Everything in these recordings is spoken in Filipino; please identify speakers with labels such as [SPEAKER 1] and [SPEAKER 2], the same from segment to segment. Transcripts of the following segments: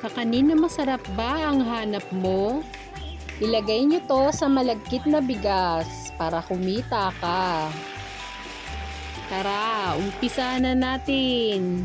[SPEAKER 1] Kakanin na masarap ba ang hanap mo? Ilagay niyo to sa malagkit na bigas para kumita ka. Tara, umpisa na natin.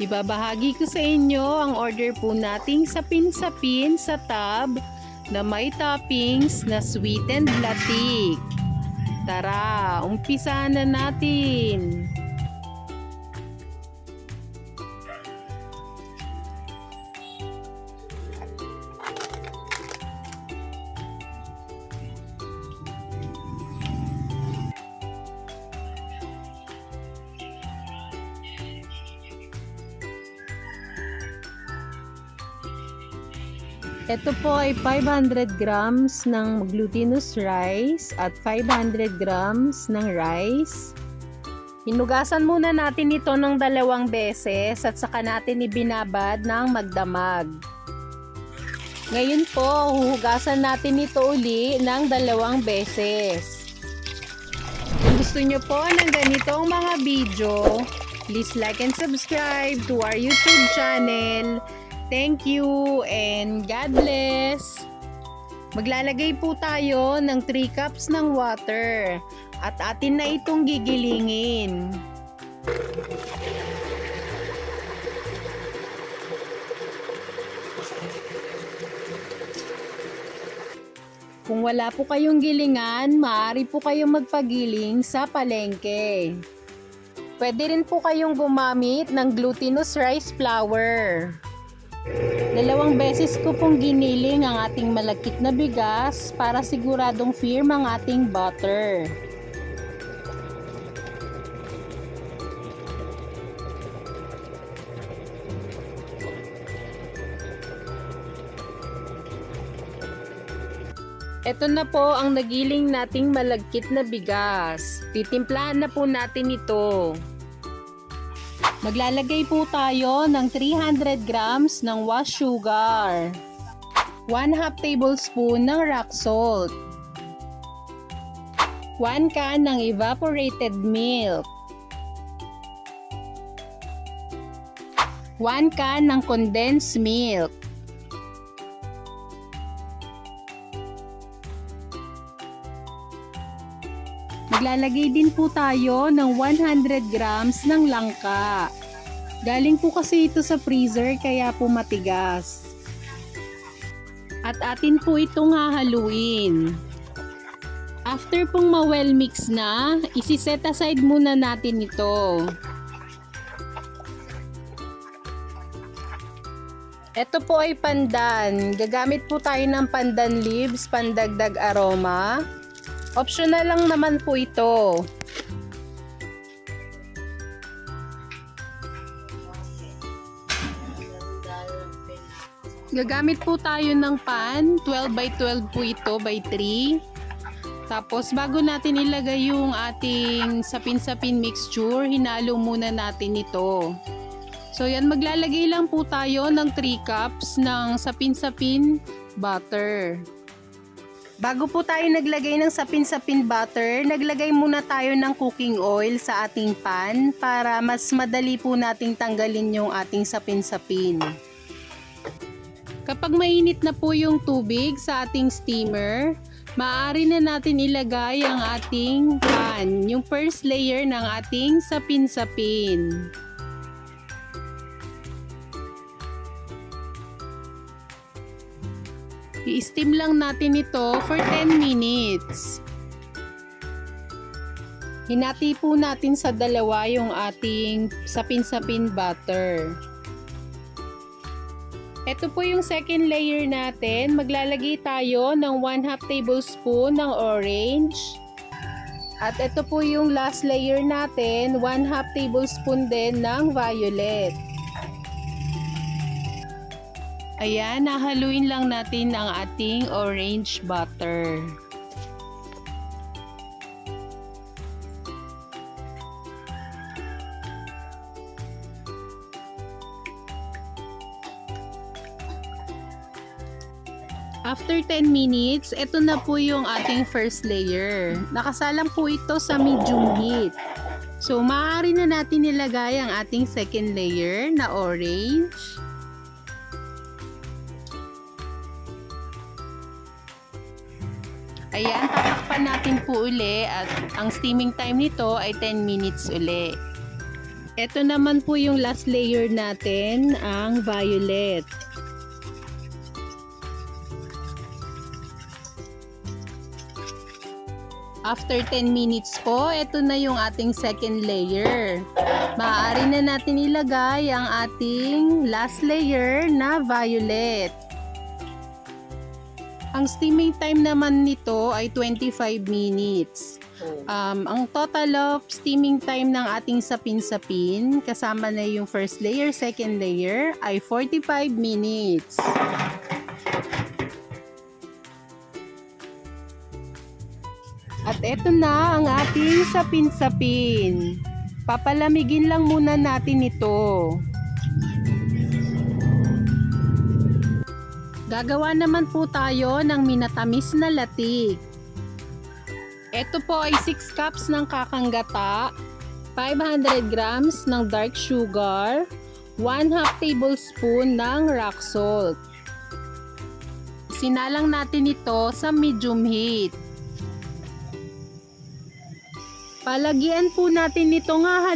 [SPEAKER 1] Ibabahagi ko sa inyo ang order po nating sapin-sapin sa tub na may toppings na sweetened latik. Tara, umpisa na natin. Ito po ay 500 grams ng glutinous rice at 500 grams ng rice. Hinugasan muna natin ito ng dalawang beses at saka natin ibinabad ng magdamag. Ngayon po, huhugasan natin ito uli ng dalawang beses. Kung gusto nyo po ng ganitong mga video, please like and subscribe to our YouTube channel. Thank you and God bless! Maglalagay po tayo ng 3 cups ng water at atin na itong gigilingin. Kung wala po kayong gilingan, maaari po kayong magpagiling sa palengke. Pwede rin po kayong gumamit ng glutinous rice flour. Dalawang beses ko pong giniling ang ating malagkit na bigas para siguradong firm ang ating butter. Ito na po ang nagiling nating malagkit na bigas. Titimplahan na po natin ito. Maglalagay po tayo ng 300 grams ng wash sugar. 1 half tablespoon ng rock salt. 1 can ng evaporated milk. 1 can ng condensed milk. Maglalagay din po tayo ng 100 grams ng langka. Galing po kasi ito sa freezer kaya po matigas. At atin po itong hahaluin. After pong ma-well mix na, isi-set aside muna natin ito. Ito po ay pandan. Gagamit po tayo ng pandan leaves, pandagdag aroma. Optional lang naman po ito. Gagamit po tayo ng pan, 12 by 12 po ito by 3. Tapos bago natin ilagay yung ating sapin-sapin mixture, hinalo muna natin ito. So yan, maglalagay lang po tayo ng 3 cups ng sapin-sapin butter. Bago po tayo naglagay ng sapin-sapin butter, naglagay muna tayo ng cooking oil sa ating pan para mas madali po nating tanggalin yung ating sapin-sapin. Kapag mainit na po yung tubig sa ating steamer, maaari na natin ilagay ang ating pan, yung first layer ng ating sapin-sapin. I-steam lang natin ito for 10 minutes. Hinati po natin sa dalawa yung ating sapin-sapin butter. Ito po yung second layer natin. Maglalagay tayo ng 1 half tablespoon ng orange. At ito po yung last layer natin, 1 half tablespoon din ng violet. Ayan, nahaluin lang natin ang ating orange butter. After 10 minutes, ito na po yung ating first layer. Nakasalang po ito sa medium heat. So, maaari na natin nilagay ang ating second layer na orange. Ayan, tatakpan natin po uli at ang steaming time nito ay 10 minutes uli. Ito naman po yung last layer natin, ang violet. After 10 minutes po, ito na yung ating second layer. Maaari na natin ilagay ang ating last layer na violet. Ang steaming time naman nito ay 25 minutes. Um, ang total of steaming time ng ating sapin-sapin, kasama na yung first layer, second layer, ay 45 minutes. At eto na ang ating sapin-sapin. Papalamigin lang muna natin ito. Gagawa naman po tayo ng minatamis na latik. Ito po ay 6 cups ng kakanggata, 500 grams ng dark sugar, 1 half tablespoon ng rock salt. Sinalang natin ito sa medium heat. Palagyan po natin ito nga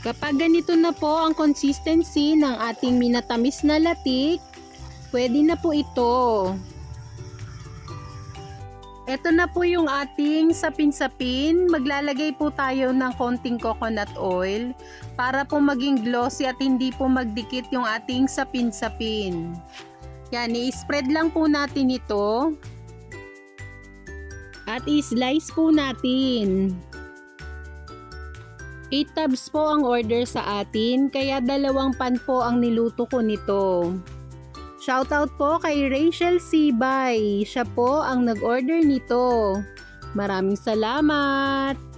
[SPEAKER 1] Kapag ganito na po ang consistency ng ating minatamis na latik, pwede na po ito. Ito na po yung ating sapin-sapin. Maglalagay po tayo ng konting coconut oil para po maging glossy at hindi po magdikit yung ating sapin-sapin. Yan, i-spread lang po natin ito. At i-slice po natin. 8 tubs po ang order sa atin, kaya dalawang pan po ang niluto ko nito. Shoutout po kay Rachel Sibay. Siya po ang nag-order nito. Maraming salamat!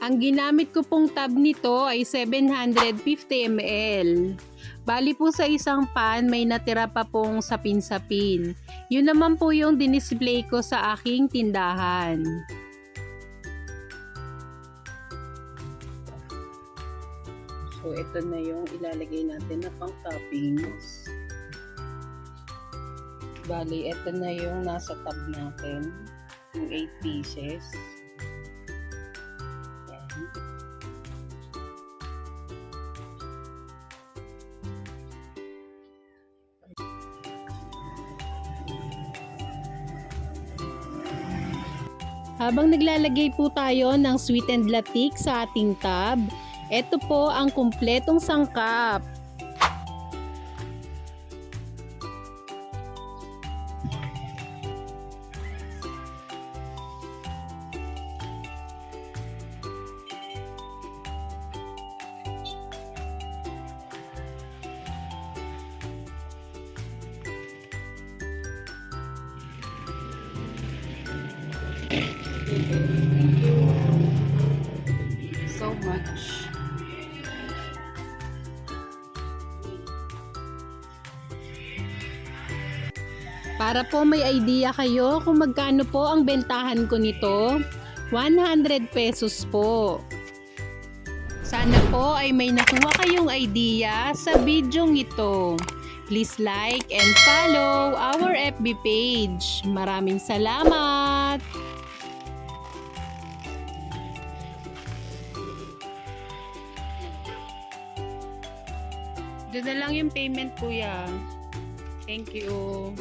[SPEAKER 1] Ang ginamit ko pong tab nito ay 750 ml. Bali po sa isang pan may natira pa pong sapin-sapin. Yun naman po yung dinisplay ko sa aking tindahan. So ito na yung ilalagay natin na pang toppings. Bali, ito na yung nasa tab natin. Yung 8 pieces. Habang naglalagay po tayo ng sweetened latik sa ating tab, ito po ang kumpletong sangkap. So much. Para po may idea kayo kung magkano po ang bentahan ko nito, 100 pesos po. Sana po ay may nakuha kayong idea sa bidyong ito. Please like and follow our FB page. Maraming salamat! Doon na lang yung payment kuya. Thank you.